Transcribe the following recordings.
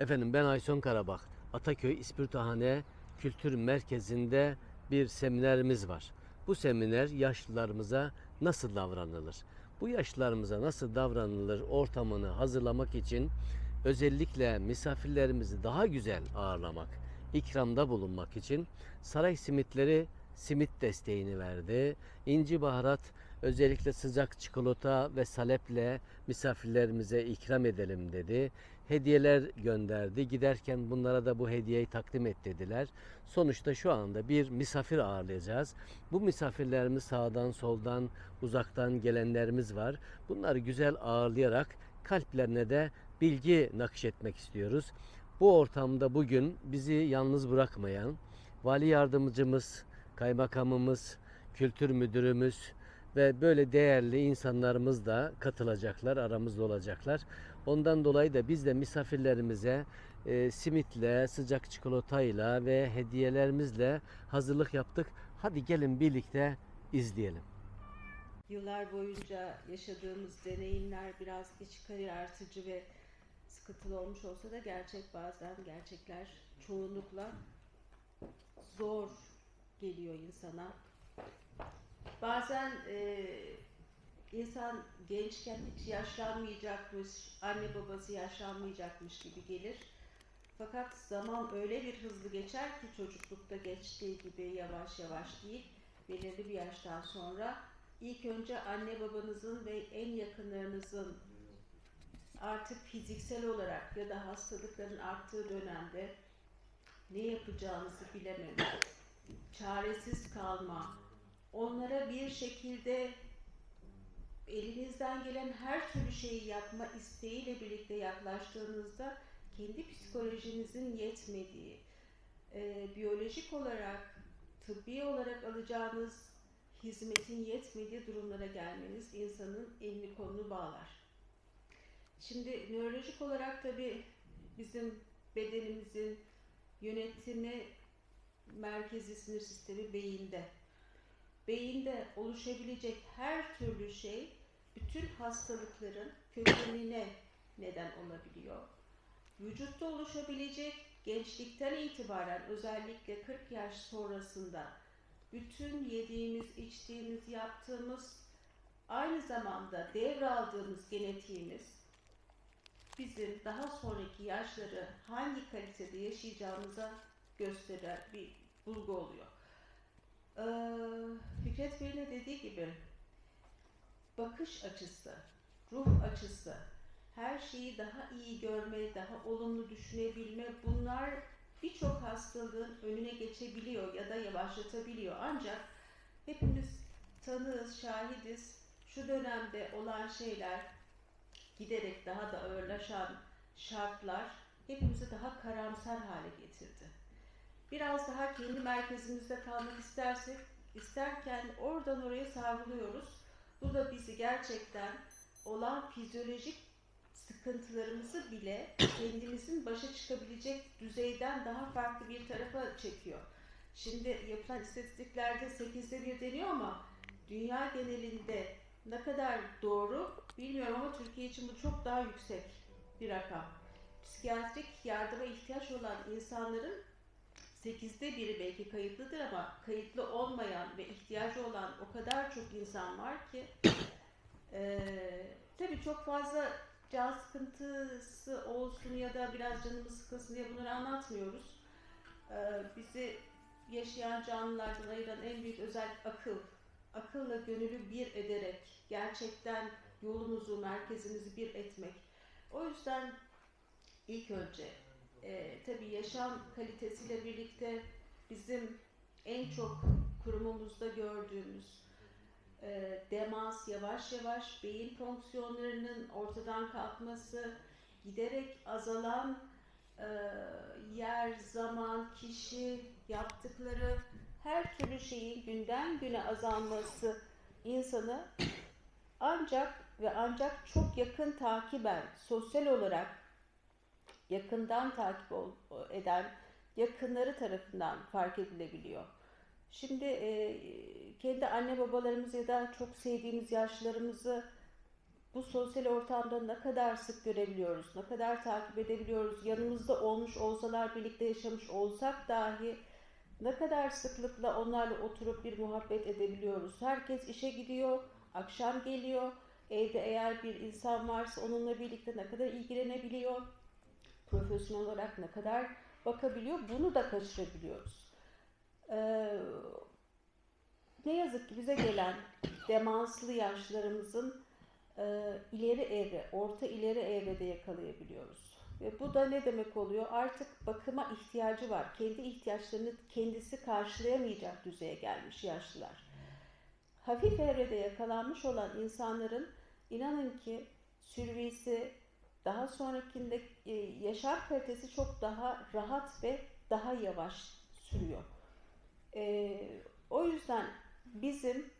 Efendim ben Ayson Karabak. Ataköy İspirtohane Kültür Merkezi'nde bir seminerimiz var. Bu seminer yaşlılarımıza nasıl davranılır? Bu yaşlılarımıza nasıl davranılır ortamını hazırlamak için özellikle misafirlerimizi daha güzel ağırlamak, ikramda bulunmak için saray simitleri simit desteğini verdi. İnci baharat özellikle sıcak çikolata ve saleple misafirlerimize ikram edelim dedi. Hediyeler gönderdi. Giderken bunlara da bu hediyeyi takdim et dediler. Sonuçta şu anda bir misafir ağırlayacağız. Bu misafirlerimiz sağdan soldan uzaktan gelenlerimiz var. Bunları güzel ağırlayarak kalplerine de bilgi nakşetmek istiyoruz. Bu ortamda bugün bizi yalnız bırakmayan vali yardımcımız, kaymakamımız, kültür müdürümüz ve böyle değerli insanlarımız da katılacaklar, aramızda olacaklar. Ondan dolayı da biz de misafirlerimize e, simitle, sıcak çikolatayla ve hediyelerimizle hazırlık yaptık. Hadi gelin birlikte izleyelim. Yıllar boyunca yaşadığımız deneyimler biraz iç karartıcı ve sıkıntılı olmuş olsa da gerçek bazen gerçekler çoğunlukla zor geliyor insana. Bazen e, insan gençken hiç yaşlanmayacakmış, anne babası yaşlanmayacakmış gibi gelir. Fakat zaman öyle bir hızlı geçer ki çocuklukta geçtiği gibi yavaş yavaş değil, belirli bir yaştan sonra ilk önce anne babanızın ve en yakınlarınızın artık fiziksel olarak ya da hastalıkların arttığı dönemde ne yapacağınızı bilememe, çaresiz kalma, onlara bir şekilde elinizden gelen her türlü şeyi yapma isteğiyle birlikte yaklaştığınızda kendi psikolojinizin yetmediği, e, biyolojik olarak, tıbbi olarak alacağınız hizmetin yetmediği durumlara gelmeniz insanın elini kolunu bağlar. Şimdi nörolojik olarak tabi bizim bedenimizin yönetimi merkezi sinir sistemi beyinde. Beyinde oluşabilecek her türlü şey bütün hastalıkların kökenine neden olabiliyor. Vücutta oluşabilecek gençlikten itibaren özellikle 40 yaş sonrasında bütün yediğimiz, içtiğimiz, yaptığımız aynı zamanda devraldığımız genetiğimiz bizim daha sonraki yaşları hangi kalitede yaşayacağımıza gösteren bir bulgu oluyor. Ee, Fikret Bey'in de dediği gibi bakış açısı, ruh açısı, her şeyi daha iyi görme, daha olumlu düşünebilme bunlar birçok hastalığın önüne geçebiliyor ya da yavaşlatabiliyor. Ancak hepimiz tanığız, şahidiz. Şu dönemde olan şeyler giderek daha da ağırlaşan şartlar hepimizi daha karamsar hale getirdi. Biraz daha kendi merkezimizde kalmak istersek, isterken oradan oraya savruluyoruz. Bu da bizi gerçekten olan fizyolojik sıkıntılarımızı bile kendimizin başa çıkabilecek düzeyden daha farklı bir tarafa çekiyor. Şimdi yapılan istatistiklerde 8'de bir deniyor ama dünya genelinde ne kadar doğru bilmiyorum ama Türkiye için bu çok daha yüksek bir rakam. Psikiyatrik yardıma ihtiyaç olan insanların 8'de biri belki kayıtlıdır ama kayıtlı olmayan ve ihtiyacı olan o kadar çok insan var ki eee tabii çok fazla can sıkıntısı olsun ya da biraz canımız sıkılsın diye bunları anlatmıyoruz. Ee, bizi yaşayan canlılardan ayıran en büyük özellik akıl. Akılla gönülü bir ederek gerçekten yolumuzu, merkezimizi bir etmek. O yüzden ilk önce e, tabii yaşam kalitesiyle birlikte bizim en çok kurumumuzda gördüğümüz e, demans yavaş yavaş beyin fonksiyonlarının ortadan kalkması, giderek azalan e, yer, zaman, kişi, yaptıkları her türlü şeyin günden güne azalması insanı ancak ve ancak çok yakın takiben, sosyal olarak yakından takip eden yakınları tarafından fark edilebiliyor. Şimdi e, kendi anne babalarımız ya da çok sevdiğimiz yaşlılarımızı bu sosyal ortamda ne kadar sık görebiliyoruz, ne kadar takip edebiliyoruz, yanımızda olmuş olsalar, birlikte yaşamış olsak dahi ne kadar sıklıkla onlarla oturup bir muhabbet edebiliyoruz. Herkes işe gidiyor, akşam geliyor, evde eğer bir insan varsa onunla birlikte ne kadar ilgilenebiliyor, profesyonel olarak ne kadar bakabiliyor, bunu da kaçırabiliyoruz. Ee, ne yazık ki bize gelen demanslı yaşlarımızın e, ileri evre, orta ileri evrede yakalayabiliyoruz. Ve bu da ne demek oluyor? Artık bakıma ihtiyacı var. Kendi ihtiyaçlarını kendisi karşılayamayacak düzeye gelmiş yaşlılar. Hafif evrede yakalanmış olan insanların inanın ki sürvisi daha sonrakinde e, yaşam kalitesi çok daha rahat ve daha yavaş sürüyor. E, o yüzden bizim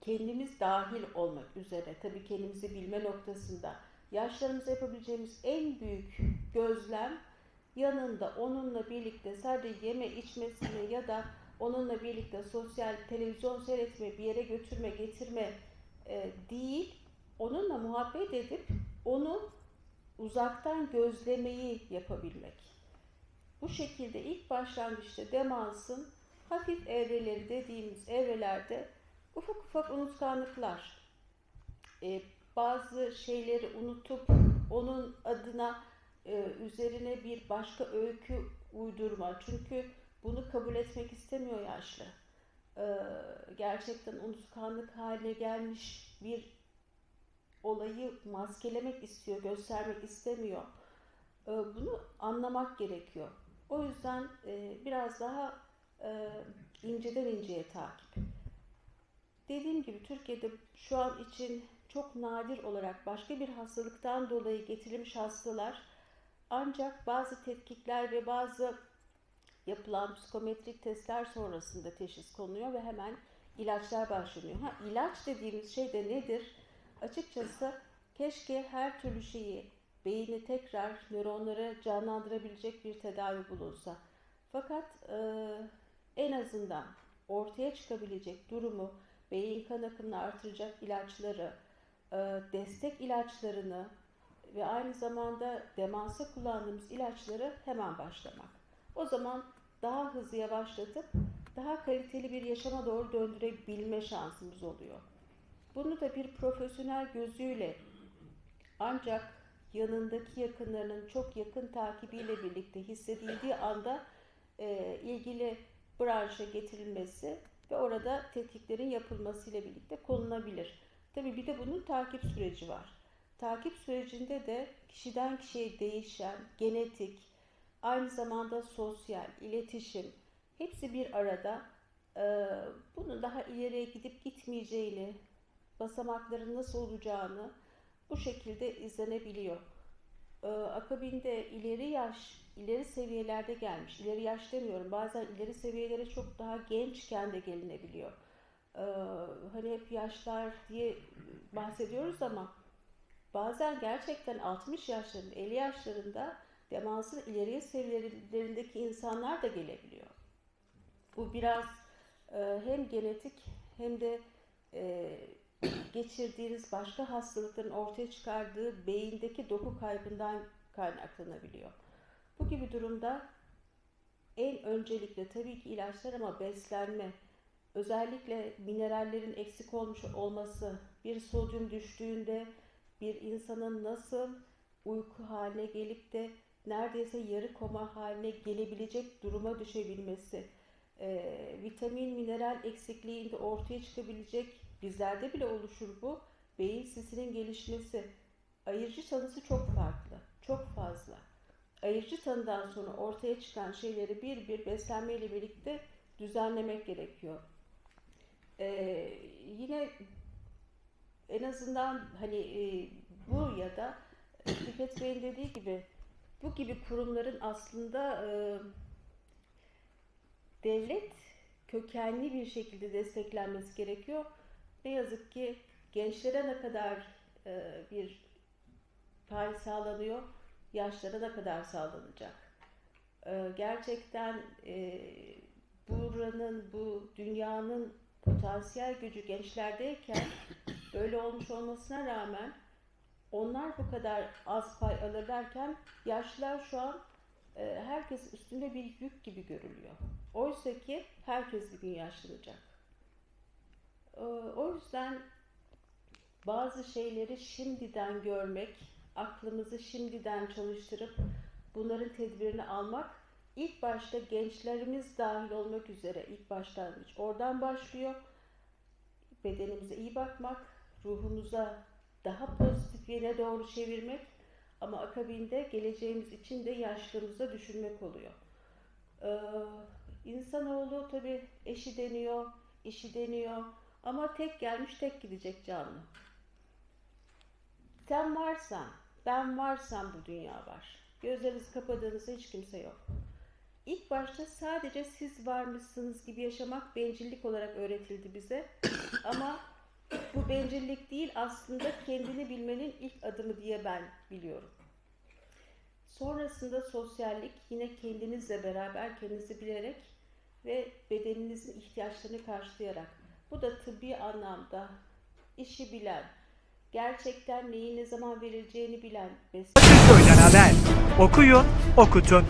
kendimiz dahil olmak üzere tabii kendimizi bilme noktasında yaşlarımızda yapabileceğimiz en büyük gözlem yanında onunla birlikte sadece yeme içmesini ya da onunla birlikte sosyal televizyon seyretme bir yere götürme getirme e, değil onunla muhabbet edip onu uzaktan gözlemeyi yapabilmek. Bu şekilde ilk başlangıçta demansın hafif evreleri dediğimiz evrelerde ufak ufak unutkanlıklar, e, bazı şeyleri unutup onun adına e, üzerine bir başka öykü uydurma. Çünkü bunu kabul etmek istemiyor yaşlı. E, gerçekten unutkanlık haline gelmiş bir olayı maskelemek istiyor, göstermek istemiyor. E, bunu anlamak gerekiyor. O yüzden e, biraz daha e, inceden inceye takip. Dediğim gibi Türkiye'de şu an için çok nadir olarak başka bir hastalıktan dolayı getirilmiş hastalar ancak bazı tetkikler ve bazı yapılan psikometrik testler sonrasında teşhis konuluyor ve hemen ilaçlar başlanıyor. Ha, ilaç dediğimiz şey de nedir? Açıkçası keşke her türlü şeyi beyni tekrar nöronlara canlandırabilecek bir tedavi bulunsa. Fakat e, en azından ortaya çıkabilecek durumu beyin kan akımını artıracak ilaçları, e, destek ilaçlarını ve aynı zamanda demansa kullandığımız ilaçları hemen başlamak. O zaman daha hızlı yavaşlatıp daha kaliteli bir yaşama doğru döndürebilme şansımız oluyor. Bunu da bir profesyonel gözüyle ancak yanındaki yakınlarının çok yakın takibiyle birlikte hissedildiği anda e, ilgili branşa getirilmesi ve orada tetkiklerin yapılmasıyla birlikte konulabilir. Tabi bir de bunun takip süreci var. Takip sürecinde de kişiden kişiye değişen genetik, aynı zamanda sosyal, iletişim hepsi bir arada e, bunun daha ileriye gidip gitmeyeceğini, basamakların nasıl olacağını bu şekilde izlenebiliyor. E, akabinde ileri yaş, ileri seviyelerde gelmiş, ileri yaş demiyorum bazen ileri seviyelere çok daha gençken de gelinebiliyor. Ee, hani hep yaşlar diye bahsediyoruz ama bazen gerçekten 60 yaşlarında, 50 yaşlarında demansın ileriye seviyelerindeki insanlar da gelebiliyor. Bu biraz e, hem genetik hem de e, geçirdiğiniz başka hastalıkların ortaya çıkardığı beyindeki doku kaybından kaynaklanabiliyor. Bu gibi durumda en öncelikle tabii ki ilaçlar ama beslenme, özellikle minerallerin eksik olmuş olması, bir sodyum düştüğünde bir insanın nasıl uyku haline gelip de neredeyse yarı koma haline gelebilecek duruma düşebilmesi, e, vitamin, mineral eksikliğinde ortaya çıkabilecek, bizlerde bile oluşur bu, beyin sisinin gelişmesi, ayırıcı tanısı çok farklı, çok fazla. Ayırıcı tanıdan sonra ortaya çıkan şeyleri bir bir beslenmeyle birlikte düzenlemek gerekiyor. Ee, yine en azından hani e, bu ya da Fikret Bey'in dediği gibi bu gibi kurumların aslında e, devlet kökenli bir şekilde desteklenmesi gerekiyor. Ne yazık ki gençlere ne kadar e, bir pay sağlanıyor, yaşlara ne kadar sağlanacak. E, gerçekten e, buranın, bu dünyanın potansiyel gücü gençlerdeyken öyle olmuş olmasına rağmen onlar bu kadar az pay alırlarken yaşlılar şu an e, herkes üstünde bir yük gibi görülüyor. Oysa ki herkes bir gün yaşlanacak. E, o yüzden bazı şeyleri şimdiden görmek, aklımızı şimdiden çalıştırıp bunların tedbirini almak ilk başta gençlerimiz dahil olmak üzere ilk başlangıç oradan başlıyor. Bedenimize iyi bakmak, ruhumuza daha pozitif yöne doğru çevirmek ama akabinde geleceğimiz için de yaşlılığımıza düşünmek oluyor. Ee, insanoğlu tabi eşi deniyor, işi deniyor ama tek gelmiş tek gidecek canlı. Sen varsan, ben varsam bu dünya var. Gözlerinizi kapadığınızda hiç kimse yok. İlk başta sadece siz varmışsınız gibi yaşamak bencillik olarak öğretildi bize. Ama bu bencillik değil aslında kendini bilmenin ilk adımı diye ben biliyorum. Sonrasında sosyallik yine kendinizle beraber kendinizi bilerek ve bedeninizin ihtiyaçlarını karşılayarak. Bu da tıbbi anlamda işi bilen, gerçekten neyin ne zaman verileceğini bilen, Akılköy'den haber. Okuyun, okutun.